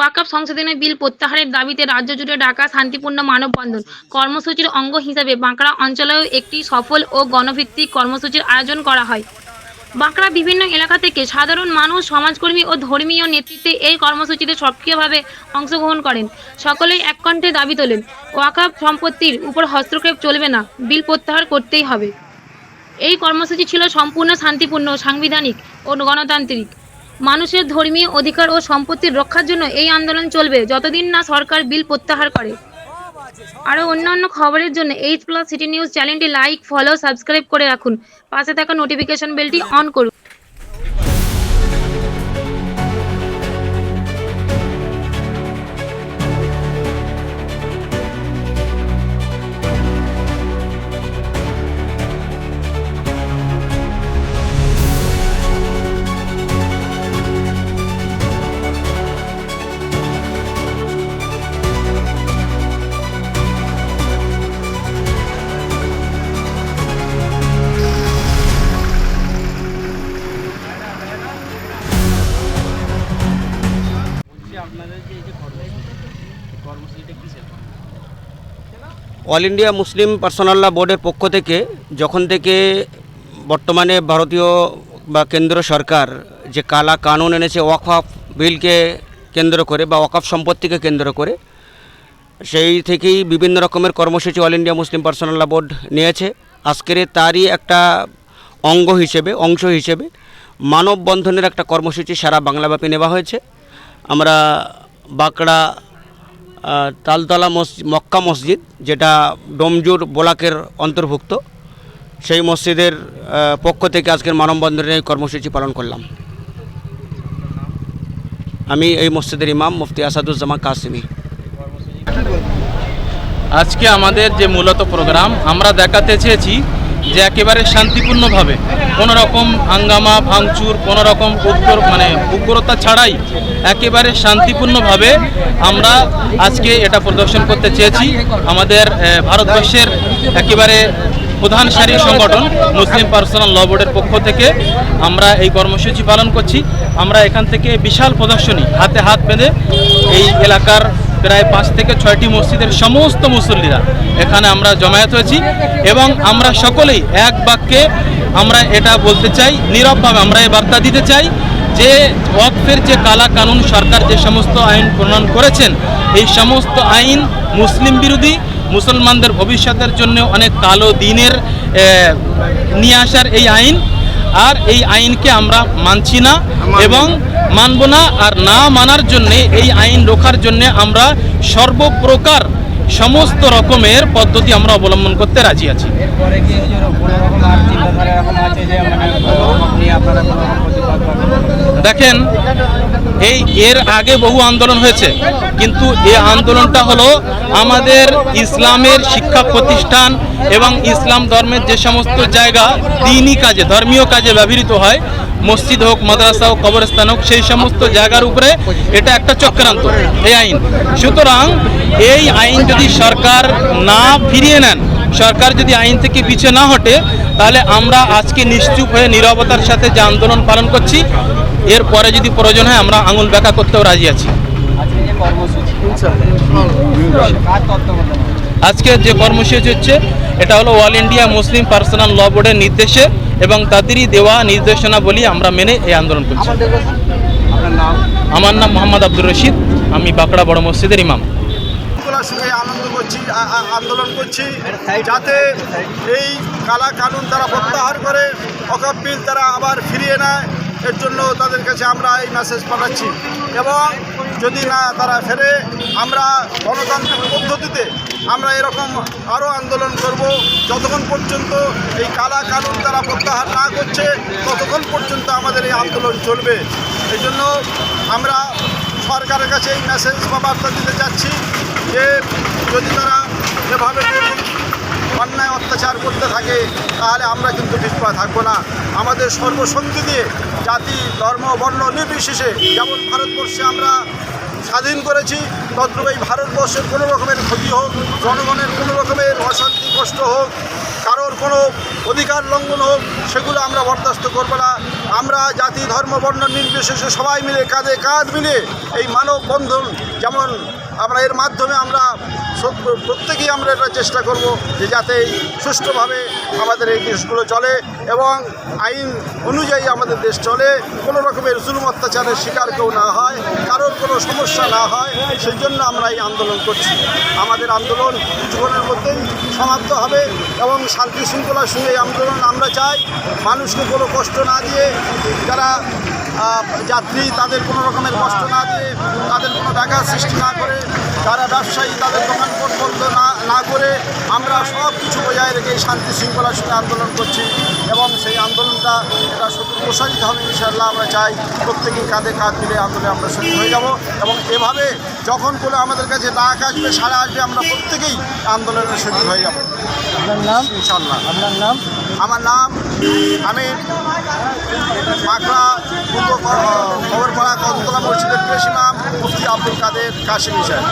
ওয়াকফ সংশোধনের বিল প্রত্যাহারের দাবিতে রাজ্য জুড়ে ডাকা শান্তিপূর্ণ মানববন্ধন কর্মসূচির অঙ্গ হিসাবে বাঁকড়া অঞ্চলেও একটি সফল ও গণভিত্তিক কর্মসূচির আয়োজন করা হয়। বাঁকড়া বিভিন্ন এলাকা থেকে সাধারণ মানুষ, সমাজকর্মী ও ধর্মীয় নেতৃত্বে এই কর্মসূচিতে সক্রিয়ভাবে অংশগ্রহণ করেন। সকলেই এক কণ্ঠে দাবি তোলেন ওয়াকফ সম্পত্তির উপর হস্তক্ষেপ চলবে না, বিল প্রত্যাহার করতেই হবে। এই কর্মসূচি ছিল সম্পূর্ণ শান্তিপূর্ণ, সাংবিধানিক ও গণতান্ত্রিক। মানুষের ধর্মীয় অধিকার ও সম্পত্তির রক্ষার জন্য এই আন্দোলন চলবে, যতদিন না সরকার বিল প্রত্যাহার করে। আরও অন্যান্য খবরের জন্য এইচ প্লাস সিটি নিউজ চ্যানেলটি লাইক ফলো সাবস্ক্রাইব করে রাখুন। পাশে থাকা নোটিফিকেশন বেলটি অন করুন। অল ইন্ডিয়া মুসলিম পার্সোনাল বোর্ডের পক্ষ থেকে যখন থেকে বর্তমানে ভারতীয় বা কেন্দ্র সরকার যে কালা কানুন এনেছে ওয়াকফ বিলকে কেন্দ্র করে বা ওয়াকফ সম্পত্তিকে কেন্দ্র করে, সেই থেকেই বিভিন্ন রকমের কর্মসূচি all India Muslim personal board নিয়েছে। আজকের তারই একটা অঙ্গ হিসেবে, অংশ হিসেবে মানববন্ধনের একটা কর্মসূচি সারা বাংলাব্যাপী নেওয়া হয়েছে। আমরা বাঁকড়া তালতলা মসজিদ মক্কা মসজিদ, যেটা ডোমজুর বোলাকের অন্তর্ভুক্ত। সেই মসজিদের পক্ষ থেকে আজকের মানববন্ধনের কর্মসূচি পালন করলাম। আমি এই মসজিদের ইমাম মুফতি আসাদুজ্জামান কাসিমি। আজকে আমাদের যে মূলত প্রোগ্রাম, আমরা দেখাতে চেয়েছি যে একেবারে শান্তিপূর্ণভাবে কোনো রকম হাঙ্গামা, ভাঙচুর কোনো রকম মানে উগ্রতা ছাড়াই একেবারে শান্তিপূর্ণভাবে আমরা আজকে এটা প্রদর্শন করতে চেয়েছি। আমাদের ভারতবর্ষের একেবারে প্রধান সারি সংগঠন মুসলিম পার্সোনাল ল বোর্ডের পক্ষ থেকে আমরা এই কর্মসূচি পালন করছি। আমরা এখান থেকে বিশাল প্রদর্শনী হাতে হাত বেঁধে এই এলাকার প্রায় পাঁচ থেকে ছয়টি মসজিদের সমস্ত মুসল্লিরা এখানে আমরা জমায়েত হয়েছি এবং আমরা সকলেই এক বাক্যে আমরা এটা বলতে চাই, নীরবভাবে আমরা এই বার্তা দিতে চাই যে ওয়াকফের যে কালা কানুন সরকার যে সমস্ত আইন প্রণয়ন করেছেন, এই সমস্ত আইন মুসলিম বিরোধী, মুসলমানদের ভবিষ্যতের জন্য অনেক কালো দিনের নিয়ে আসার এই আইন আর এই আইনকে আমরা মানছি না এবং মানব না আর না মানার জন্যে এই আইন রোখার জন্যে আমরা সর্বপ্রকার সমস্ত রকমের পদ্ধতি আমরা অবলম্বন করতে রাজি আছি। মানে দেখেন এই এর আগে বহু আন্দোলন হয়েছে। কিন্তু এই আন্দোলনটা হলো আমাদের ইসলামের শিক্ষা প্রতিষ্ঠান এবং ইসলাম ধর্মের যে সমস্ত জায়গা, দিনই কাজে, ধর্মীয় কাজে ব্যবহৃত হয়, মসজিদ হোক, মাদ্রাসা হোক, কবরস্থান হোক, সেই সমস্ত জায়গার উপরে এটা একটা চক্রান্ত এই আইন। সুতরাং এই আইন যদি সরকার না ফিরিয়ে নেন, সরকার যদি আইন থেকে পিছে না হটে, তাহলে আমরা আজকে নিশ্চুপ হয়ে নিরবতার সাথে যে আন্দোলন পালন করছি এরপরে যদি প্রয়োজন হয় আমরা আঙুল ব্যাখ্যা করতেও রাজি আছি। আজকে যে কর্মসূচি হচ্ছে এটা হলো all India Muslim personal law বোর্ডের নির্দেশে এবং তাদেরই দেওয়া নির্দেশনা বলি আমরা মেনে এই আন্দোলন করছি। আমার নাম মোহাম্মদ আব্দুর রশিদ আমি বাঁকড়া বড় মসজিদের ইমাম। সঙ্গে আনন্দ করছি আন্দোলন করছি যাতে এই কালা কানুন তারা প্রত্যাহার করে অকাপ বিল তারা আবার ফিরিয়ে নেয়। এর জন্য তাদের কাছে আমরা এই মেসেজ পাঠাচ্ছি। এবং যদি না তারা ফেরে, আমরা গণতান্ত্রিক পদ্ধতিতে আমরা এরকম আরও আন্দোলন করব। যতক্ষণ পর্যন্ত এই কালা কানুন তারা প্রত্যাহার না করছে, ততক্ষণ পর্যন্ত আমাদের এই আন্দোলন চলবে। এই জন্য আমরা সরকারের কাছে এই মেসেজ বা বার্তা দিতে চাচ্ছি যে, যদি তারা এভাবে অত্যাচার করতে থাকে, তাহলে আমরা কিন্তু পিছপা থাকব না। আমাদের সর্বসন্ধি দিয়ে জাতি, ধর্ম, বর্ণ নির্বিশেষে যেমন ভারতবর্ষে আমরা স্বাধীন করেছি তদ্রূপ এই ভারতবর্ষের কোনো রকমের ক্ষতি হোক, জনগণের কোনো রকমের অশান্তি, কষ্ট হোক, কারোর কোনো অধিকার লঙ্ঘন হোক, সেগুলো আমরা বরদাস্ত করব না। আমরা জাতি, ধর্ম, বর্ণ নির্বিশেষে সবাই মিলে কাঁধে কাঁধ মিলে এই মানব বন্ধন যেমন আমরা এর মাধ্যমে আমরা প্রত্যেকেই আমরা এটা চেষ্টা করব যে যাতে সুষ্ঠুভাবে আমাদের এই দেশগুলো চলে এবং আইন অনুযায়ী আমাদের দেশ চলে। কোনো রকমের জুলুম অত্যাচারের শিকার কেউ না হয়, কারোর কোনো সমস্যা না হয়, সেই জন্য আমরা এই আন্দোলন করছি। আমাদের আন্দোলন জীবনের মধ্যেই সমাপ্ত হবে এবং শান্তি শৃঙ্খলার সঙ্গে আন্দোলন আমরা চাই। মানুষকে কোনো কষ্ট না দিয়ে, যারা যাত্রী তাদের কোনো রকমের কষ্ট না দিয়ে ব্যাঘাত সৃষ্টি না করে যারা ব্যবসায়ী তাদের দোকান বন্ধ না না করে আমরা সব কিছু বজায় রেখে শান্তি শৃঙ্খলার সঙ্গে আন্দোলন করছি এবং সেই আন্দোলনটা এটা শুধু প্রসারিত হবে ইনশাআল্লাহ আমরা চাই প্রত্যেকেই কাঁধে কাঁধ মিলে আন্দোলনে আমরা শহীদ হয়ে যাব এবং এভাবে যখন কোনো আমাদের কাছে ডাক আসবে সারা আসবে আমরা প্রত্যেকেই আন্দোলনের শহীদ হয়ে যাব। আপনার নাম? ইনশাআল্লাহ। আপনার নাম? আমার নাম আমি মাকড়া পূর্ব খবরপাড়া কদমতলা মসজিদের প্রেসিমাম মুফতি আব্দুল কাদের কাশিম হিসাব